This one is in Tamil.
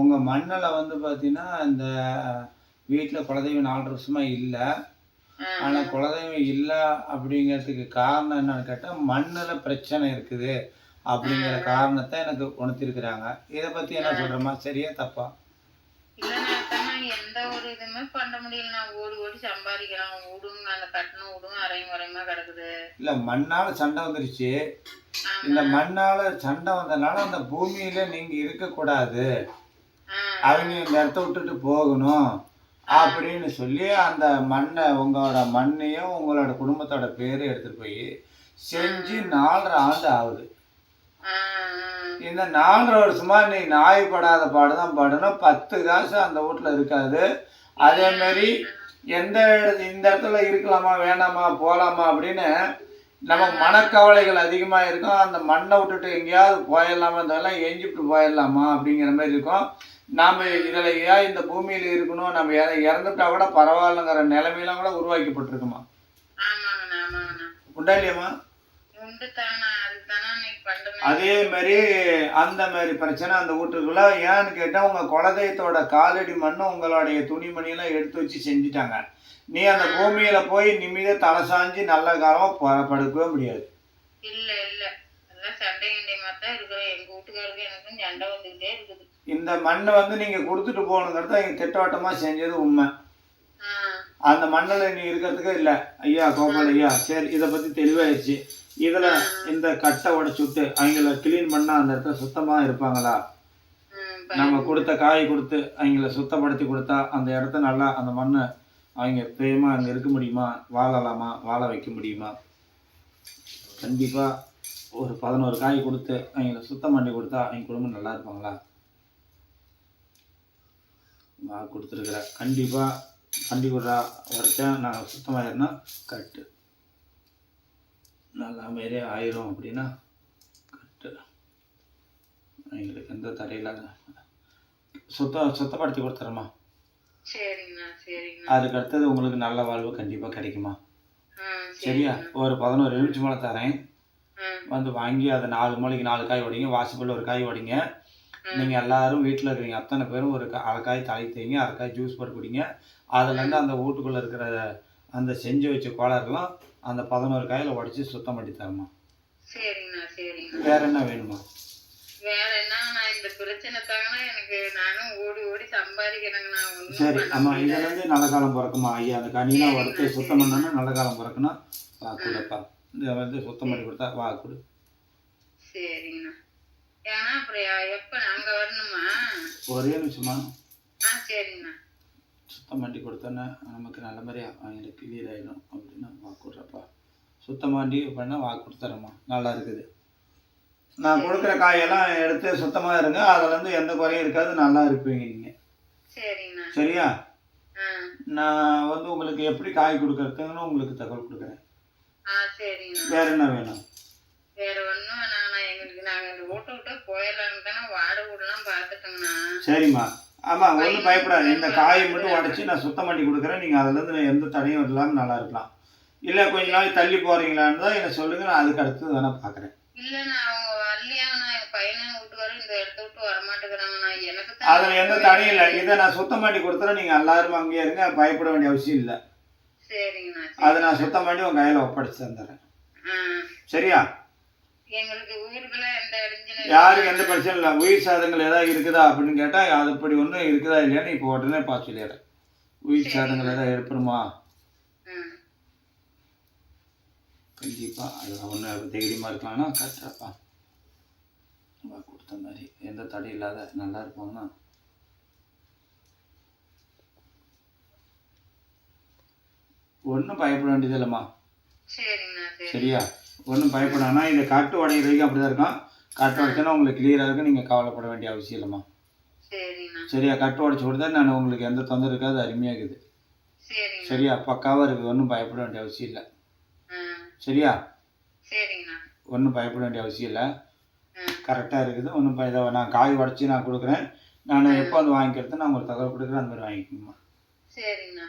உங்கள் மண்ணில் வந்து பார்த்தீங்கன்னா இந்த வீட்டில் குலதெய்வம் நாலு வருஷமாக இல்லை. ஆனால் குலதெய்வம் இல்லை அப்படிங்கிறதுக்கு காரணம் என்னன்னு கேட்டால் மண்ணில் பிரச்சனை இருக்குது அப்படிங்கிற காரணத்தை எனக்கு உணர்த்திருக்கிறாங்க. இதை பற்றி என்ன சொல்கிறேம்மா சரியா தப்பா? எந்த ஒரு இதுவுமே பண்ண முடியல. நான் ஓடி ஓடி சம்பாதிக்கிறேன். வீடுங்க அந்த கட்டணம் வீடுங்க அரையும் குறையுமா கிடக்குது. இல்லை மண்ணால் சண்டை வந்துருச்சு. இந்த மண்ணால் சண்டை வந்ததுனால அந்த பூமியில் நீங்கள் இருக்கக்கூடாது அவங்க இந்த இடத்த விட்டுட்டு போகணும் அப்படின்னு சொல்லி அந்த மண்ணை உங்களோட மண்ணையும் உங்களோட குடும்பத்தோட பேரை எடுத்துகிட்டு போய் செஞ்சு நாலரை ஆண்டு ஆகுது. இந்த நாலரை வருஷமா நீ நாய் படாத பாடு தான் பாடணும். பத்து காசு அந்த வீட்டில் இருக்காது. அதே மாதிரி எந்த இடத்து இந்த இடத்துல இருக்கலாமா வேணாமா போகலாமா அப்படின்னு நமக்கு மனக்கவலைகள் அதிகமாக இருக்கும். அந்த மண்ணை விட்டுட்டு எங்கேயாவது போயிடலாமா? இதெல்லாம் எஞ்சிட்டு போயிடலாமா? அப்படிங்கிற மாதிரி இருக்கும். நாம் இதில் ஏன் இந்த பூமியில் இருக்கணும்? நம்ம இற- இறந்துட்டா கூட பரவாயில்லைங்கிற நிலைமையெல்லாம் கூட உருவாக்கப்பட்டிருக்குமா? உண்டா இல்லையாம்மா? அதே மாதிரி அந்த மாதிரி பிரச்சனை அந்த வீட்டுக்குள்ள. ஏன்னு கேட்டால் உங்கள் குலதெய்வத்தோட காலடி மண்ணு உங்களுடைய துணிமணியெல்லாம் எடுத்து வச்சு செஞ்சுட்டாங்க. நீ அந்த பூமியில் போய் நிம்மதியாக தலை சாஞ்சு நல்ல காலமாக ப- படுக்கவே முடியாது. இல்ல இல்ல. எல்லாம் சண்டை கிண்டை மாதிரி தான் இருக்கிறேன் எங்க வீட்டுக்காருக்கு எனக்கும் சண்டை வந்துகிட்டே இருக்குது. இந்த மண்ணை வந்து நீங்கள் கொடுத்துட்டு போகணுங்கிறத இங்கே திட்டவட்டமாக செஞ்சது உண்மை. அந்த மண்ணில் நீ இருக்கிறதுக்கே இல்லை. ஐயா கோபால் ஐயா சரி இதை பற்றி தெளிவாயிடுச்சு. இதில் இந்த கட்டை உடச்சி விட்டு அவங்கள க்ளீன் பண்ணால் அந்த இடத்துல சுத்தமாக இருப்பாங்களா? நம்ம கொடுத்த காய் கொடுத்து அவங்கள சுத்தப்படுத்தி கொடுத்தா அந்த இடத்த நல்லா அந்த மண்ணை அவங்க பிரேமா அங்கே இருக்க முடியுமா? வாழலாமா? வாழ வைக்க முடியுமா? கண்டிப்பாக ஒரு பதினோரு காய் கொடுத்து அவங்கள சுத்தம் பண்ணி கொடுத்தா அவங்க குடும்பம் நல்லா இருப்பாங்களா? நான் கொடுத்துருக்குறேன் கண்டிப்பாக பண்டிகுடா வரைக்கும் நான் சுத்தமாயிருந்தா கட்டு. நல்லா மாரி ஆயிரும் அப்படின்னா கட்டு. எங்களுக்கு எந்த தடையில்லாத சுத்தம் சுத்தப்படுத்தி கொடுத்துறேம்மா அதுக்கு அடுத்தது உங்களுக்கு நல்ல வாழ்வு கண்டிப்பாக கிடைக்குமா? சரியா? ஒரு பதினோரு எலுமிச்சு மலை தரேன். வந்து வாங்கி அதை நாலு மூளைக்கு நாலு காய் உடைங்க வாசப்படியில் ஒரு காய் உடைங்க நீங்கள் எல்லாரும் வீட்டில் இருக்கிறீங்க. அத்தனை பேரும் ஒரு கா- அரை காய் தலைக்கு தேங்க அரை காய் ஜூஸ் போட்டு குடிங்க. அதுலேருந்து அந்த வீட்டுக்குள்ளே இருக்கிற அந்த செஞ்சு வச்ச கோளாறுலாம் அந்த பதினோரு காயில் உடச்சி சுத்தம் பண்ணி தரமா வேற என்ன வேணுமா? இந்த பிரச்சனை எனக்கு நானும் ஓடி ஓடி சம்பாதிக்கிறேங்கண்ணா ஒன்றும் சரி ஆமாம் முடியல. இதுலேருந்து நல்ல காலம் பிறக்குமா? ஐயா அந்த கனிலாம் வறுத்து சுத்தம் பண்ணோன்னா நல்ல காலம் பிறக்கணும் வா கொடுப்பா. இந்த வந்து சுத்தம் பண்ணி கொடுத்தா வா கொடு. சரிங்கண்ணா. ஏன்னா அப்புறம் எப்போ அங்க வரணுமா? ஒரே நிமிஷமா? ஆ சரிங்கண்ணா. சுத்தம் பண்ணி கொடுத்தோன்னே நமக்கு நல்ல மாதிரியாக அவங்களுக்கு கிளியர் ஆகிடும் அப்படின்னா வா கொடுறப்பா. சுத்தம் பண்ணி பண்ணால் வா கொடுத்துறேம்மா. நல்லா இருக்குது. நான் கொடுக்குற காயெல்லாம் எடுத்து சுத்தமாக இருங்க. அதுலேருந்து எந்த குறையும் இருக்காது. நல்லா இருப்பீங்க. நீங்கள் சரியா? நான் வந்து உங்களுக்கு எப்படி காய் கொடுக்கறதுன்னு உங்களுக்கு தகவல் கொடுக்குறேன். வேற என்ன வேணும்? வேற ஒன்றும் வேணாங்கண்ணா. எங்களுக்கு நாங்கள் இந்த வீட்டை விட்டு போயிடலான்னு தானே வாடகை வீடெல்லாம் பார்த்துட்டோங்கண்ணா. சரிம்மா. ஆமாம் ஒன்றும் பயப்படாது இந்த காயை மட்டும் உடச்சி நான் சுத்தம் பண்ணி கொடுக்குறேன். நீங்கள் அதுலேருந்து எந்த தடையும் இல்லாமல் நல்லா இருக்கலாம். இல்லை கொஞ்ச நாள் தள்ளி போகிறீங்களான்னு தான் என்ன சொல்லுங்கள் நான் அதுக்கு அடுத்தது வேணால் பார்க்குறேன் இல்லைண்ணா அவங்க வரலையாங்கண்ணா என் பையனும் வீட்டுக்காரும் இந்த இடத்த விட்டு வரமாட்டேங்கிறாங்கண்ணா எனக்கு அதில் எந்த தடையும் இல்லை. இதை நான் சுத்தம் பண்ணி கொடுத்துறேன். நீங்கள் எல்லாரும் அங்கேயே இருங்க. பயப்பட வேண்டிய அவசியம் இல்லை. சரிங்கண்ணா அதை நான் சுத்தம் பண்ணி உங்கள் கையில் ஒப்படைச்சு தந்துடுறேன். ஆ. சரியா? எங்களுக்கு எந்த யாருக்கு எந்த பிரச்சனையும் இல்லை. உயிர் சேதங்கள் ஏதாவது இருக்குதா அப்படின்னு கேட்டால் அது இப்படி ஒன்றும் இருக்குதா இல்லையான்னு இப்போ உடனே பார்த்து சொல்லிடுறேன். உயிர் சேதங்கள் ஏதாவது ஏற்படுமா? கண்டிப்பாக அதில் ஒன்று தைரியமாக இருக்கலாம்னா கரெக்டாப்பா கொடுத்த மாதிரி எந்த தடையும் இல்லாத நல்லா இருப்பாங்கன்னா ஒன்றும் பயப்பட வேண்டியது இல்லைம்மா சரியா? ஒன்றும் பயப்படானா இந்த கட்டு உடையிற வரைக்கும் அப்படி தான் இருக்கும். கட்டு உடைச்சோன்னா உங்களுக்கு கிளியராக இருக்கும். நீங்கள் கவலைப்பட வேண்டிய அவசியம் இல்லைம்மா. சரியா? கட்டு உடச்சி கொடுத்தா நான் உங்களுக்கு எந்த தொந்தரவு இருக்காது. அருமையாக இருக்குது. சரியா? பக்காவாக இருக்குது. ஒன்றும் பயப்பட வேண்டிய அவசியம் இல்லை. சரியா? சரிங்கண்ணா ஒன்றும் பயப்பட வேண்டிய அவசியம் இல்லை. கரெக்டாக இருக்குது. ஒன்றும் இதை நான் காய் உடச்சி நான் கொடுக்குறேன். நான் எப்போ வந்து வாங்கிக்கிறது நான் உங்களுக்கு தகவல் கொடுக்குறேன். அந்த மாதிரி வாங்கிக்கோங்கம்மா சரிங்கண்ணா